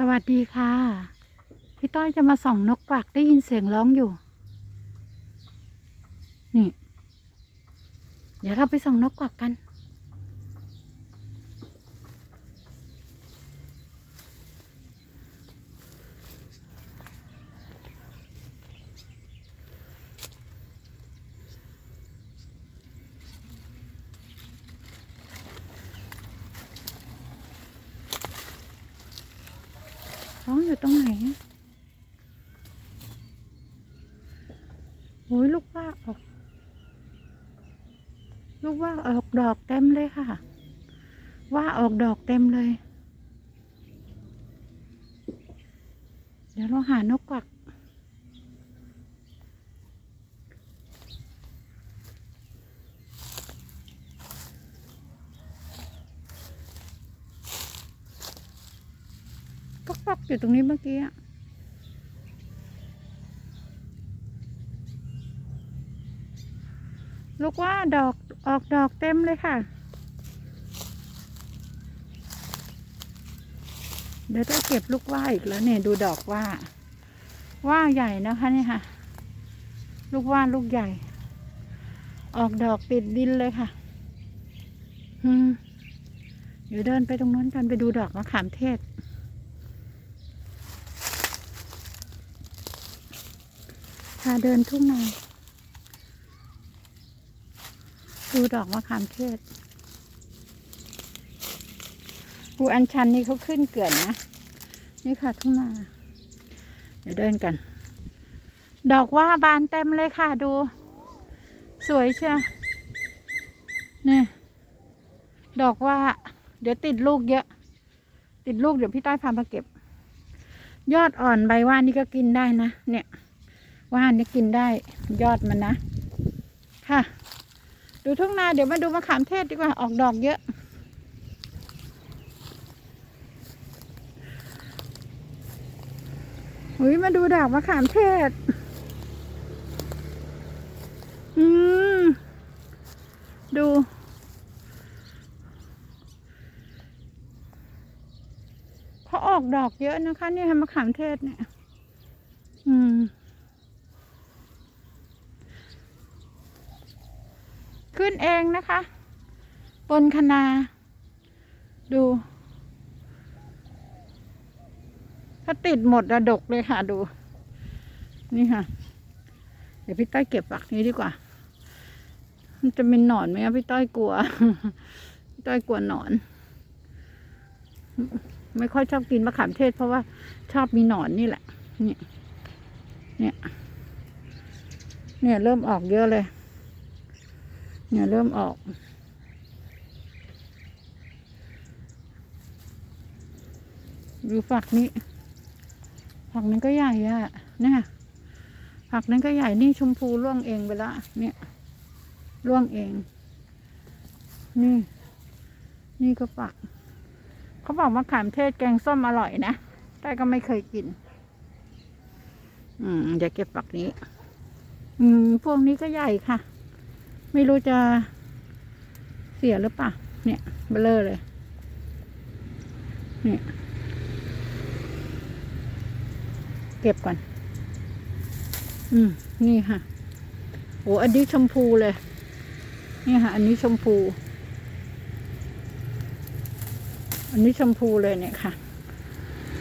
สวัสดีค่ะ พี่ต้อยจะมาส่องนกกวักได้ยินเสียงร้องอยู่ นี่ เดี๋ยวเราไปส่องนกกวักกัน ท้องอยู่ตรงไหนอะโอ้ยลูกว่าออก ลูกว่าออกดอกเต็มเลยค่ะ ว่าออกดอกเต็มเลย เดี๋ยวเราหานกกวัก ก็กวัก อยู่ตรงนี้เมื่อกี้อะลูกว่าดอกออกดอกเต็มเลยค่ะ เดี๋ยวจะเก็บลูกว่าอีกแล้วเนี่ยดูดอกว่า ว่าใหญ่นะคะเนี่ยค่ะ ลูกว่าลูกใหญ่ ออกดอกติดดินเลยค่ะอืมเดี๋ยวเดินไปตรงนั้นกันไปดูดอกมะขามเทศาเดินทุ่งนาดูดอกมะขามเทศภูอัญชันนี่เขาขึ้นเกลื่อนนะ นี่ค่ะทุ่งนา เดี๋ยวเดินกัน ดอกว่าบานเต็มเลยค่ะดู สวยเชียวนี่ดอกว่า เดี๋ยวติดลูกเยอะ ติดลูกเดี๋ยวพี่ต้อยพามาเก็บ ยอดอ่อนใบว่านนี่ก็กินได้นะ เนี่ย ว่านนี่กินได้ยอดมันนะ ค่ะ ดูทุ่งนาเดี๋ยวมาดูมะขามเทศดีกว่าออกดอกเยอะ อุ้ยมาดูดอกมะขามเทศ อืม ดูเขาออกดอกเยอะนะคะ นี่ยมะขามเทศเนี่ย อืม ขึ้ นเองนะคะ บนคณาดู ถ้าติดหมดระดกเลยค่ะดู นี่ค่ะ เดี๋ยวพี่ต้อยเก็บฝักนี้ดีกว่า มันจะเป็นหนอนไหมพี่ต้อยกลัว พี่ต้อยกลัวหนอน ไม่ค่อยชอบกินมะขามเทศ เพราะว่าชอบมีหนอนนี่แหละ เนี่ย เนี่ย เนี่ยเริ่มออกเยอะเลย เนี่ยเริ่มออก ดูฝักนี้ฝักนั้นก็ใหญ่อะเนี่ยฝักนั้นก็ใหญ่นี่ชมพูร่วงเองไปละเนี่ยร่วงเอง นี่ นี่ก็ฝัก เขาบอกมะขามเทศแกงส้มอร่อยนะแต่ก็ไม่เคยกิน อืมจะเก็บฝักนี้ อืม พวกนี้ก็ใหญ่ค่ะ ไม่รู้จะเสียหรือเปล่า เนี่ยเบลอเลย เนี่ย เก็บก่อน อืม นี่ค่ะ โอ้อันนี้ชมพูเลย นี่ค่ะ อันนี้ชมพู อันนี้ชมพูเลยเนี่ยค่ะ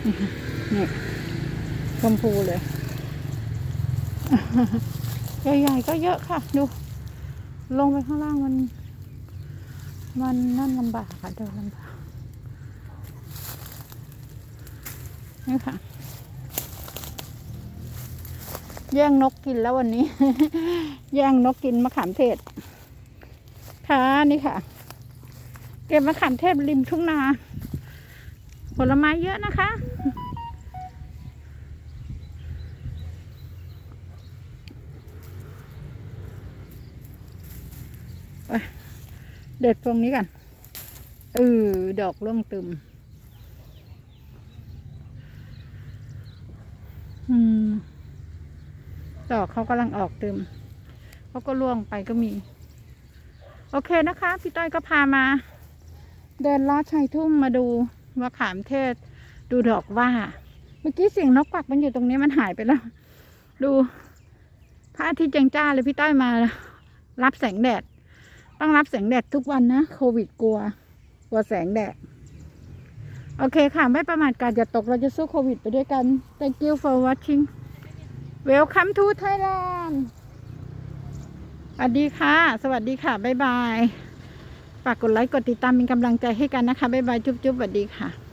นี่ค่ะนี่ชมพูเลย ใหญ่ๆก็เยอะค่ะ ดู ลงไปข้างล่างมัน มันนั่นลำบากค่ะเดินลำบากนี่ค่ะ แย่งนกกินแล้ววันนี้ แย่งนกกินมะขามเทศ ค่ะนี่ค่ะ เก็บมะขามเทศริมทุ่งนา ผลไม้เยอะนะคะ เด็ดตรงนี้กันเออดอกร่วงตึม อืม ดอกเขากำลังออกตึม เขาก็ร่วงไปก็มี โอเคนะคะ พี่ต้อยก็พามา เดินลอดชายทุ่งมาดูมะขามเทศ ดูดอกว่า เมื่อกี้เสียงนกกวักมันอยู่ตรงนี้มันหายไปแล้ว ดูพระอาทิตย์จังจ้าเลยพี่ต้อยมา รับแสงแดด ต้องรับแสงแดดทุกวันนะ โควิดกลัว กลัวแสงแดด โอเคค่ะ ไม่ประมาทการจะตกเราจะสู้โควิดไปด้วยกัน thank you for watching welcome to Thailand สวัสดีค่ะ สวัสดีค่ะ บ๊ายบาย ฝากกดไลค์ กดติดตามเป็นกำลังใจให้กันนะคะ บ๊ายบาย จุ๊บจุ๊บสวัสดีค่ะ